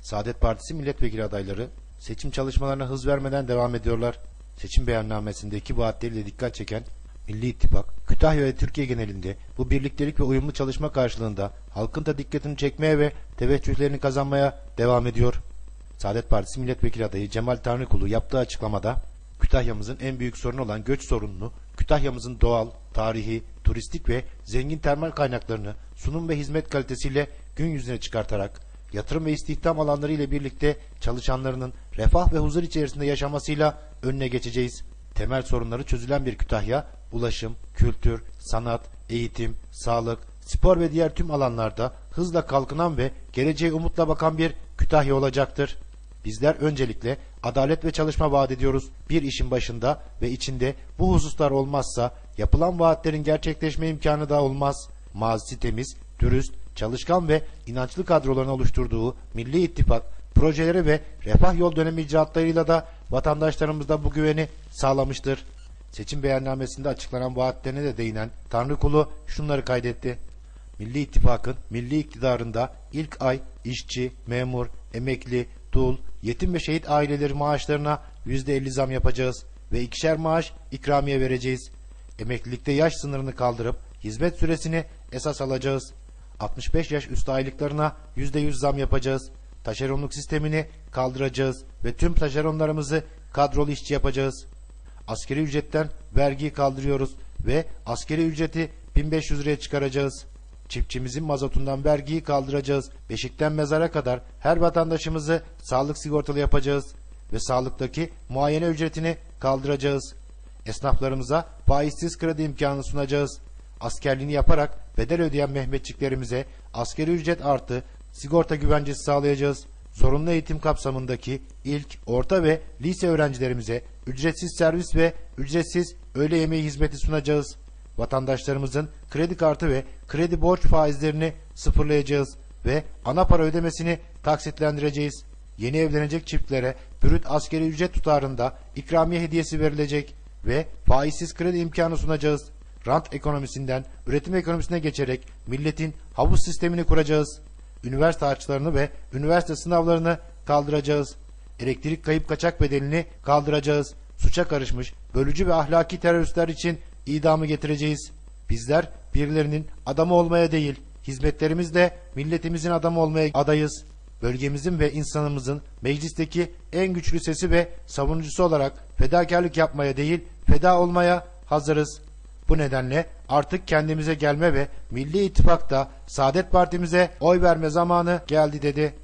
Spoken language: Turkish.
Saadet Partisi milletvekili adayları seçim çalışmalarına hız vermeden devam ediyorlar. Seçim beyannamesindeki vaatleriyle dikkat çeken Milli İttifak, Kütahya ve Türkiye genelinde bu birliktelik ve uyumlu çalışma karşılığında halkın da dikkatini çekmeye ve teveccühlerini kazanmaya devam ediyor. Saadet Partisi milletvekili adayı Cemal Tanrıkulu yaptığı açıklamada Kütahya'mızın en büyük sorunu olan göç sorununu, Kütahya'mızın doğal, tarihi, turistik ve zengin termal kaynaklarını sunum ve hizmet kalitesiyle gün yüzüne çıkartarak yatırım ve istihdam alanları ile birlikte çalışanlarının refah ve huzur içerisinde yaşamasıyla önüne geçeceğiz. Temel sorunları çözülen bir Kütahya, ulaşım, kültür, sanat, eğitim, sağlık, spor ve diğer tüm alanlarda hızla kalkınan ve geleceğe umutla bakan bir Kütahya olacaktır. Bizler öncelikle adalet ve çalışma vaat ediyoruz. Bir işin başında ve içinde bu hususlar olmazsa yapılan vaatlerin gerçekleşme imkanı da olmaz. Mazisi temiz, dürüst, çalışkan ve inançlı kadroların oluşturduğu Milli İttifak projeleri ve refah yol dönemi icraatlarıyla da vatandaşlarımızda bu güveni sağlamıştır. Seçim beyannamesinde açıklanan vaatlerine de değinen Tanrıkulu şunları kaydetti. Milli İttifak'ın milli iktidarında ilk ay işçi, memur, emekli, dul, yetim ve şehit aileleri maaşlarına %50 zam yapacağız ve ikişer maaş ikramiye vereceğiz. Emeklilikte yaş sınırını kaldırıp hizmet süresini esas alacağız. 65 yaş üstü aylıklarına %100 zam yapacağız. Taşeronluk sistemini kaldıracağız ve tüm taşeronlarımızı kadrolu işçi yapacağız. Askeri ücretten vergiyi kaldırıyoruz ve askeri ücreti 1500 liraya çıkaracağız. Çiftçimizin mazotundan vergiyi kaldıracağız. Beşikten mezara kadar her vatandaşımızı sağlık sigortalı yapacağız ve sağlıktaki muayene ücretini kaldıracağız. Esnaflarımıza faizsiz kredi imkanı sunacağız. Askerliğini yaparak bedel ödeyen Mehmetçiklerimize askeri ücret artı sigorta güvencesi sağlayacağız. Zorunlu eğitim kapsamındaki ilk, orta ve lise öğrencilerimize ücretsiz servis ve ücretsiz öğle yemeği hizmeti sunacağız. Vatandaşlarımızın kredi kartı ve kredi borç faizlerini sıfırlayacağız ve ana para ödemesini taksitlendireceğiz. Yeni evlenecek çiftlere bürüt askeri ücret tutarında ikramiye hediyesi verilecek ve faizsiz kredi imkanı sunacağız. Rant ekonomisinden üretim ekonomisine geçerek milletin havuz sistemini kuracağız. Üniversite harçlarını ve üniversite sınavlarını kaldıracağız. Elektrik kayıp kaçak bedelini kaldıracağız. Suça karışmış bölücü ve ahlaki teröristler için idamı getireceğiz. Bizler birilerinin adamı olmaya değil, hizmetlerimizle milletimizin adamı olmaya adayız. Bölgemizin ve insanımızın meclisteki en güçlü sesi ve savunucusu olarak fedakarlık yapmaya değil, feda olmaya hazırız. Bu nedenle artık kendimize gelme ve Milli İttifak'ta Saadet Partimize oy verme zamanı geldi dedi.